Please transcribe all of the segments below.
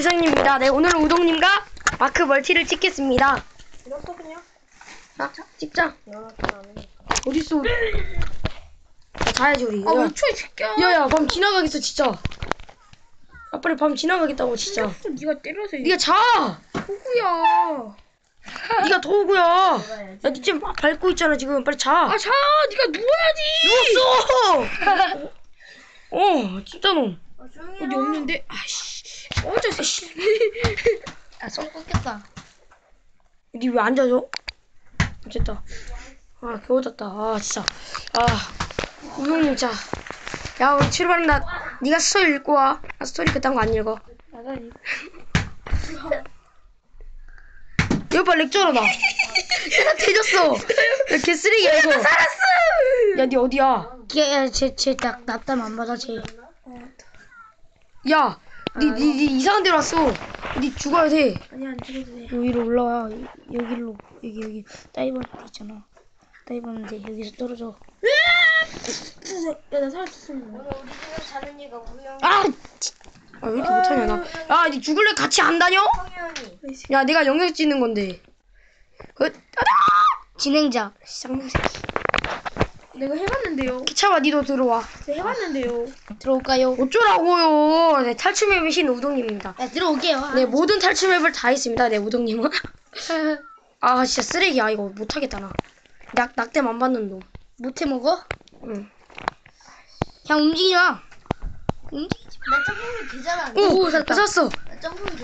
불성입니다. 네, 오늘은 우동님과 마크 멀티를 찍겠습니다. 이렇게 그냥 자, 찍자. 이렇게 안 해. 어딨어? 자, 자야지, 우리. 아, 야, 왜 초에 새끼야? 야, 야, 밤 지나가겠어, 진짜. 아, 빨리 밤 지나가겠다고, 진짜. 또 네가 때려서 네가 자! 누구야? 네가 도구야! 야, 니 지금 막 밟고 있잖아, 지금. 빨리 자! 아, 자, 네가 누워야지. 누웠어! 어, 진짜 놈. 어디 없는데? 아씨, 어저 새끼. 아, 손 꺾였다. 니 왜 안 자죠? 어쨌다. 아, 겨워졌다. 아, 진짜. 아, 우영님, 자. 야, 우리 출발한다. 네가 스토리 읽고 와. 나 스토리 그딴 거 안 읽어. 이거 빨리 렉처로 나. 야, 대졌어. 야, 개 쓰레기야, 이거. 살았어! 야, 니 어디야? 걔, 쟤, 쟤, 나, 납담 안 받아, 쟤. 야, 니, 니, 니 이상한 데로 왔어. 니 죽어야 돼. 아니 안 죽어도 돼. 여기로 올라와. 여- 여기로, 여기, 여기. 다이버 있잖아. 다이버인데, 여기서 떨어져. 야나 살았어. 아! 치- 아, 왜 이렇게 못하냐, 나. 아, 니 죽을래? 같이 안 다녀? 야, 내가 영역 찍는 건데. 그, 따다! 진행자. 쌍놈 새끼. 내가 해봤는데요. 기차와 니도 들어와. 내가 해봤는데요. 들어올까요? 어쩌라고요. 네, 탈출맵의 신 우동님입니다. 야, 들어올게요. 네, 모든 탈출맵을 다 했습니다. 네, 우동님은. 아, 진짜 쓰레기야. 이거 못하겠다, 나. 낙, 낙댐 안 받는 놈. 못해 먹어? 응. 그냥 움직이지 마. 움직이지 마. 나 되잖아. 오, 오, 샀다. 샀어.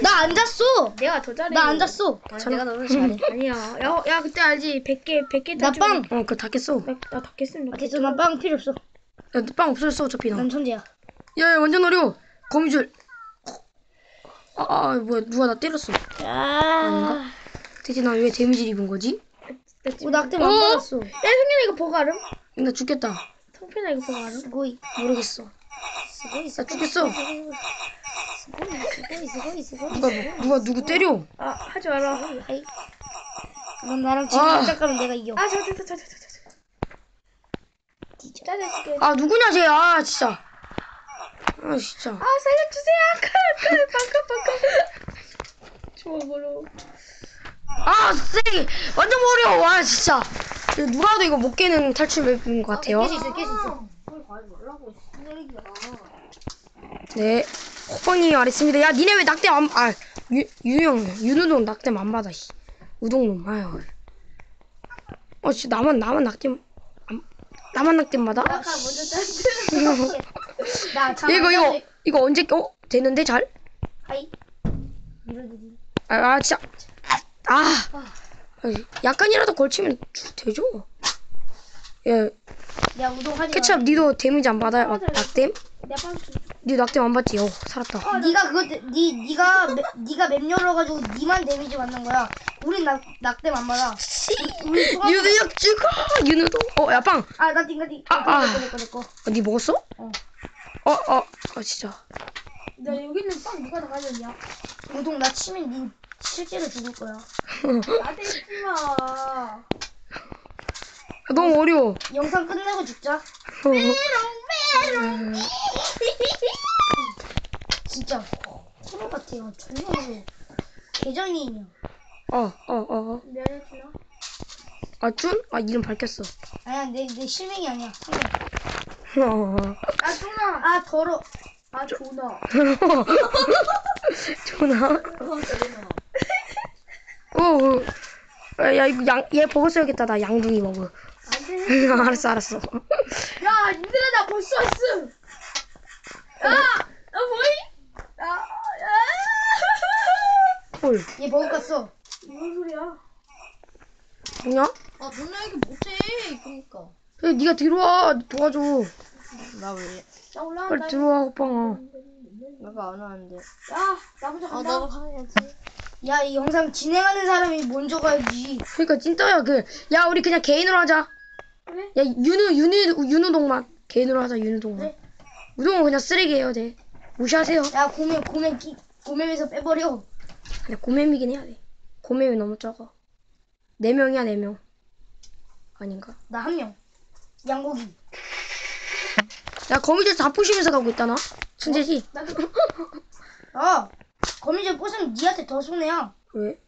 나 앉았어. 내가 더 잘해. 나 앉았어. 내가 너무 잘해. 아니야. 야, 야 그때 알지? 100개 100개 나 빵. 어, 그거 다 깼어. 나 나 닫겠습니다. 아, 됐어. 나빵 필요 없어. 야, 빵 없어졌어, 어차피 나. 난 천재야. 야, 야, 완전 어려워. 거미줄. 아, 아, 뭐야, 누가 나 때렸어. 아. 대체 나 왜 데미지 입은 거지? 오, 낙템 안 어? 받았어. 야 승현아 이거 버거 알음? 나 죽겠다. 성편아 이거 버거 알음? 스고이. 모르겠어. 나 죽겠어. 누가, 뭐- 누가 누구 때려? 아 하지 마라. 아이. 넌 나랑 지금 아. 시작하면 내가 이겨. 아 저저 저저 저저 저. 짜증게. 아, 누구냐, 쟤. 아, 진짜. 아, 진짜. 아 살려주세요. 아까 방금 방금. 좋아 버려. 아, 쓰레기. 완전 어려워. 와, 진짜. 이거 누가도 이거 못 깨는 탈출 맵인 것 같아요. 깰수 있어, 깰수 있어. 네. 호빵님이 말했습니다. 야, 니네 왜 낙댐 안, 아, 유, 유형, 윤우동 낙댐 안 받아, 씨. 우동놈, 아유. 어, 진짜 나만, 나만 낙댐, 안, 나만 낙댐 받아? 아까 먼저 나 잠깐. 이거, 이거, 이거 언제, 어? 되는데, 잘? 하이. 아, 아 진짜. 아. 아, 약간이라도 걸치면 주- 되죠? 야, 야, 우동 하지 마. 케찹, 니도 데미지 안 받아요? 막, 낙댐? 내가 빵. 니 낙댐 안 받지? 어, 살았다. 네가 그거 때- 니 네가 맵- 네가 맵 열어가지고 니만 데미지 받는 거야. 우린 낙 낙댐 안 받아. 우리 유두역 죽어! 윤우동. 어, 야, 빵! 아, 나 띵가 띵. 아, 아. 어, 니 먹었어? 어. 어, 어, 어, 진짜. 나 여기 있는 빵 누가 다 가졌냐? 우동 나 치면 니 실제로 죽을 거야. 있지 마. 아, 너무 어려워. 영상 끝내고 죽자. 어. 진짜 호러 같아요. 정말로 개장이냐. 어, 어, 어, 어. 미안해 준아. 아, 준? 아, 이름 밝혔어. 아니야 내 내 실명이 아니야. 어, 아 준아. 아 더러. 아 준아. 전화. 어, 어. 아, 야, 이거 양, 얘 버거 써야겠다. 나 양둥이 버거. 안돼. 알았어, 알았어. 야 님들아 나 벌써 왔음. 야, 너 뭐이? 야, 야. 헐. 얘 먹을 갔어. 무슨 소리야? 뭐냐? 아 누나 이거 못해. 그러니까. 야, 니가 들어와. 도와줘. 나 왜? 나 올라간다. 빨리 들어와, 오빠가. 내가 안 하는데. 야, 나 먼저 간다. 가야지. 야, 이 영상 진행하는 사람이 먼저 가야지. 그러니까 진짜야, 그. 야, 우리 그냥 개인으로 하자. 그래? 야, 윤우, 윤우, 윤우동만. 개인으로 하자, 윤우동만. 그래. 우동은 그냥 쓰레기예요, 네. 무시하세요. 야, 고맨, 고맨, 끼, 고맨에서 빼버려. 근데 고mem이긴 해야 돼. 고mem이 너무 적어. 네 명이야, 네 명. 아닌가? 나 한 명. 양고기. 야, 거미줄 다 부시면서 가고 있다, 나? 천재지? 나도 어. 거미줄 부수면 니한테 더 손해야. 왜?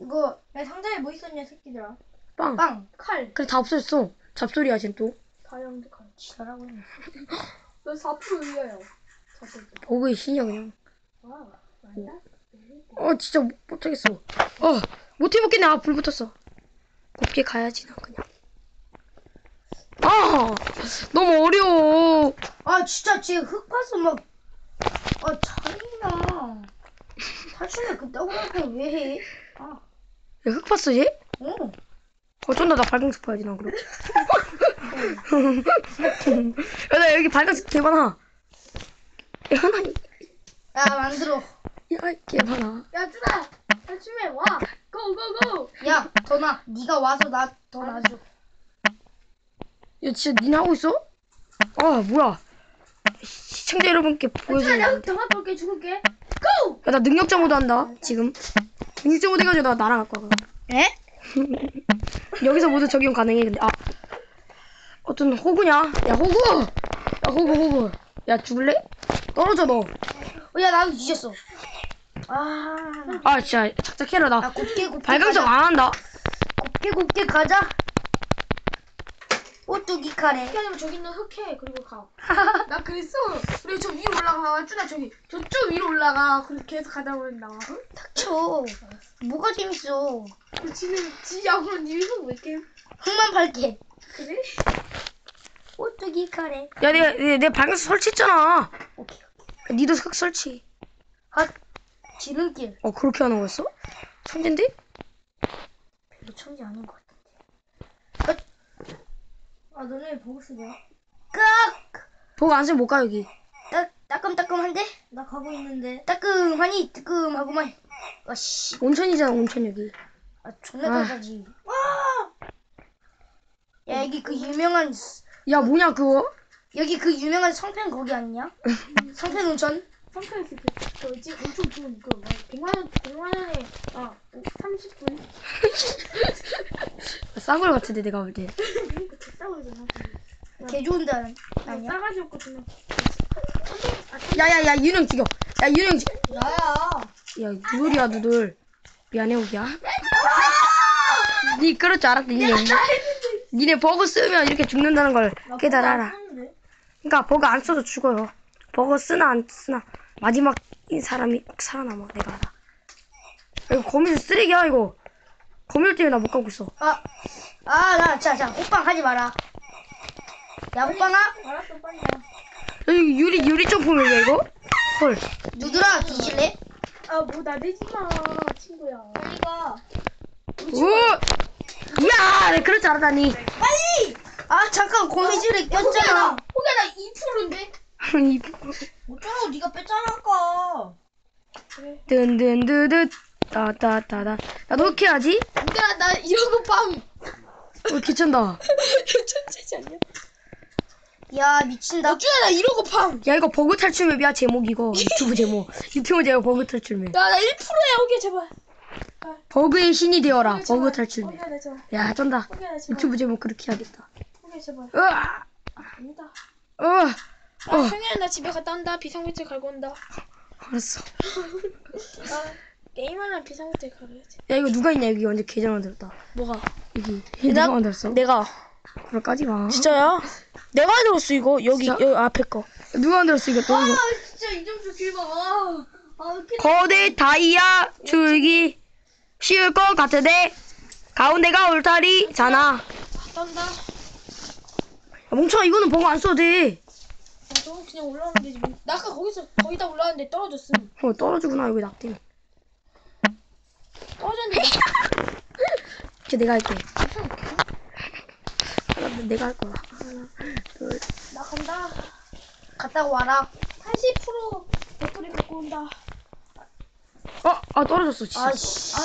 이거 야 상자에 뭐 있었냐 새끼들아. 빵. 빵. 칼. 그래 다 없어졌어. 잡소리야 쟤 또. 다이아몬드 칼. 지랄하고 있네. 너4% 의외야. 4%. 버그의 신이야 그냥. 와. 맞나? 어 진짜 못- 못하겠어. 어 못해 먹겠네. 아불 붙었어. 곱게 가야지 나 그냥. 아 너무 어려워. 아 진짜 쟤 흙파서 막. 아 잔인아. 탈출에 그 떡을 왜 해? 아. 야, 흙 봤어 얘? 어. 어쩐다 나 발광석 봐야지 나 그럼. 야나 여기 발광석 개 많아. 야 하나 야 만들어. 야개 많아. 야 준아. 탈출해 와. 고고고. 야더 나. 네가 와서 나더 놔줘. 야 진짜 니네 하고 있어? 아 뭐야? 시청자 여러분께 보여주는. 내가 더 가볼게 죽을게. 고. 야나 능력자 모드 한다 지금. 능력자 모드 해가지고 나할 거야. 그럼. 에? 여기서 모두 적용 가능해 근데 아 어떤 호구냐? 야 호구! 야 호구 호구. 야 죽을래? 떨어져 너. 어, 야 나도 뒤졌어. 아. 아 진짜 착착해라 야 나. 곱게 곱게 발광석 가자. 안 한다. 곱게 곱게 가자. 오뚜기 카레. 아니면 저기 있는 흑해 그리고 가. 나 그랬어. 그리고 저 위로 올라가. 준아 저기 저쪽 위로 올라가. 그리고 계속 가다 보면 나와. 응? 닥쳐. 뭐가 재밌어? 그 지는 지 야구는 니가 왜 이렇게 흙만 밟게. 그래? 오뚜기 카레. 야 내가 내, 내 발광석 설치했잖아. 오케이. 야, 니도 흙 설치. 핫. 지름길. 어 그렇게 하는 거였어? 천진데? 별로 천지 아닌 것 같은데. 아 너네 보고 쓰냐? 깍. 보고 안 쓰면 못 가 여기. 따, 따끔따끔한데? 나 가고 있는데. 따끔하니 뜨끔하구만. 아씨. 온천이잖아 온천 여기. 아 존나 아. 따가지. 야 여기 그 유명한 야 뭐냐 그거? 여기 그 유명한 성평 거기 아니냐? 성평 온천? 성카에서 그 뭐지 엄청 좋은 그 100만 원 100만 원에 아 30분 싸구려 같은데 내가 볼 때. 있잖아. 개 좋은 데 아니야? 아니야? 싸가지 그냥 야야야 윤영 죽여. 야 윤영 죽여. 나야. 야 누들이야 누들. 미안해 오기야. 니 그럴 줄 알았다 니네. 니네 버그 쓰면 이렇게 죽는다는 걸 깨달아라. 그러니까 버그 안 써도 죽어요. 버그 쓰나 안 쓰나 마지막 이 사람이 꼭 살아남아 내가 알아. 야, 이거 거미줄 쓰레기야 이거. 거미줄 때문에 나 못 가고 있어. 아, 아, 나, 자, 자, 호빵 하지 마라. 야, 호빵아, 알았어 빨리 와. 여기 유리 유리 점프맵이야 이거? 헐. 누드라 뒤질래? 아 뭐 나대지 마 친구야. 빨리 가. 오. 야, 내 그럴 줄 알았다니. 아, 잠깐, 거미줄에 꼈잖아. 호기야 나 2%인데. 이 어쩌라고 네가 뺐잖아, 아까. 든든드드 따따따다. 나도 어떻게 하지? 얘들아 나 이런 거 빵. 어, 귀찮다. 천재지 않냐? 야, 미친다. 어쭈야 나거 빵. 야 이거 버그 탈출 맵이야 제목 이거 유튜브 제목 유튜브 제목 버그 탈출 맵. 야나 1%야 호기야 제발. 버그의 신이 되어라. 버그 탈출 맵. 호기야 나 제발. 야 쩐다. 호기야 나 제발. 유튜브 제목 그렇게 해야겠다. 호기야 제발. 으아, 아니다. 으아. 아, 어. 형이야 나 집에 갔다 온다. 비상구질 갈고 온다. 알았어. 나 게임하려면 비상구질 갈아야지. 야 이거 누가 있냐 여기 완전 계정 만들었다. 뭐가? 여기 누가 만들었어? 내가. 그걸 까지 마. 진짜야? 내가 만들었어 이거. 여기 진짜? 여기 앞에 거. 누가 만들었어 이거 또 이거. 진짜 이점수 길 봐봐. 아, 거대 다이아 줄기 쉬울 것 같은데 가운데가 울타리잖아. 딴다. 야, 멍청아 이거는 버그 안 써도 돼. 나도 그냥 올라오면 되지. 뭐. 나 아까 거기서 거기다 올라왔는데 떨어졌음. 어 떨어지구나 여기 낙대. 떨어졌는데 이제 내가 할게. 하나, 내가 할 거야. 하나, 둘. 나 간다. 갔다가 와라. 80% 배터리 갖고 온다. 어, 아 떨어졌어 진짜. 아씨.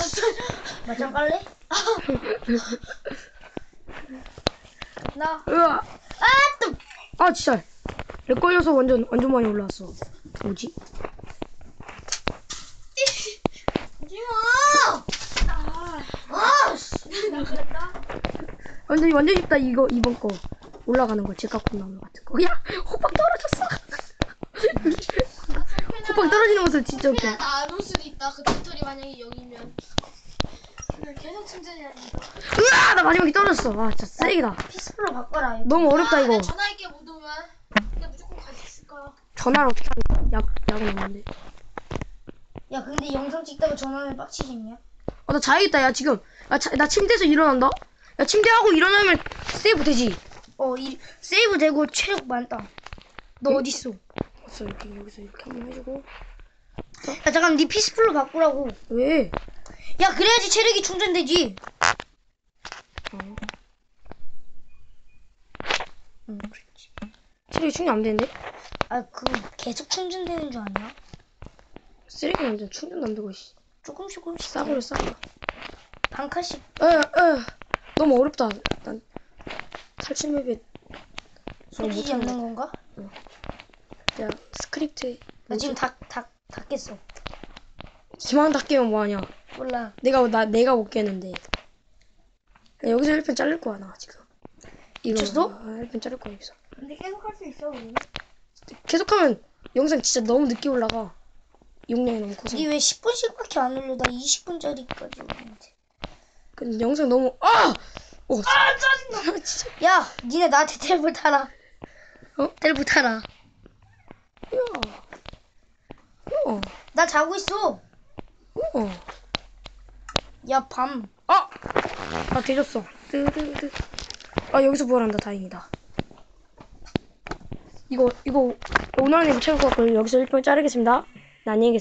맞짱 깔래? 나 으아. 아, 또. 아 진짜. 렉 걸려서 완전 완전 많이 올라왔어. 뭐지? 하지마. 아, 아, 씨. 나 간다. 완전 완전 쉽다 이거 이번 거 올라가는 거 나무 같은 거. 야 호박 떨어졌어. 호박 떨어지는 거 모습 진짜 웃겨. 그냥 나올 수도 있다. 그 깃털이 만약에 여기면. 그냥 계속 충전해야 된다. 으아! 나 마지막에 떨어졌어. 아, 진짜 쓰레기다. 피스풀로 바꿔라. 이거. 너무 어렵다, 아, 이거. 내가 전화할게 못 오면. 근데 무조건 갈 수 있을 거야. 전화를 어떻게 하냐. 약, 약은 없는데. 야 근데 영상 찍다가 전화하면 빡치겠냐? 어, 나 자야겠다, 야, 지금. 야, 자, 나 침대에서 일어난다? 야, 침대하고 일어나면 세이브 되지? 어, 이 세이브 되고 체력 많다. 너 응? 어딨어? 없어, 이렇게, 여기서 이렇게 한번 해주고. 야 잠깐 네 피스풀로 바꾸라고. 왜? 야 그래야지 체력이 충전되지. 어, 응 그렇지. 체력이 충전 안 되는데? 아 그 계속 충전되는 줄 아냐? 쓰레기 완전 충전도 안 되고, 씨. 조금씩 조금씩. 싸버려, 싸버려. 반 칸씩. 에, 에. 너무 어렵다. 난 탈출 맵에 손지지 못하는 않는 건가? 야 스크립트 나 지금 닭닭 닭겠어. 기만 닦게면 뭐하냐? 몰라. 내가 나 내가 못 깨는데 야, 여기서 1편 자를 거야 나 지금. 이거 미쳤어? 아, 1편 자를 거야 여기서. 근데 계속 할 수 있어, 우리. 계속하면 영상 진짜 너무 늦게 올라가. 용량이 너무 커서. 니왜 10분씩밖에 안 올려? 나 20분짜리까지 올리는데. 근데 영상 너무 아! 어, 아 짜증나. 진짜. 야, 니네 나한테 텔부 타라. 어? 텔부 타라. 야. 어. 나 자고 있어. 어. 야, 밤. 아! 아, 뒤졌어. 뜨드드. 아, 여기서 부활한다. 다행이다. 이거, 이거, 오늘 안에 못 채울 것 같고, 여기서 1분 자르겠습니다. 네, 안녕히 계세요.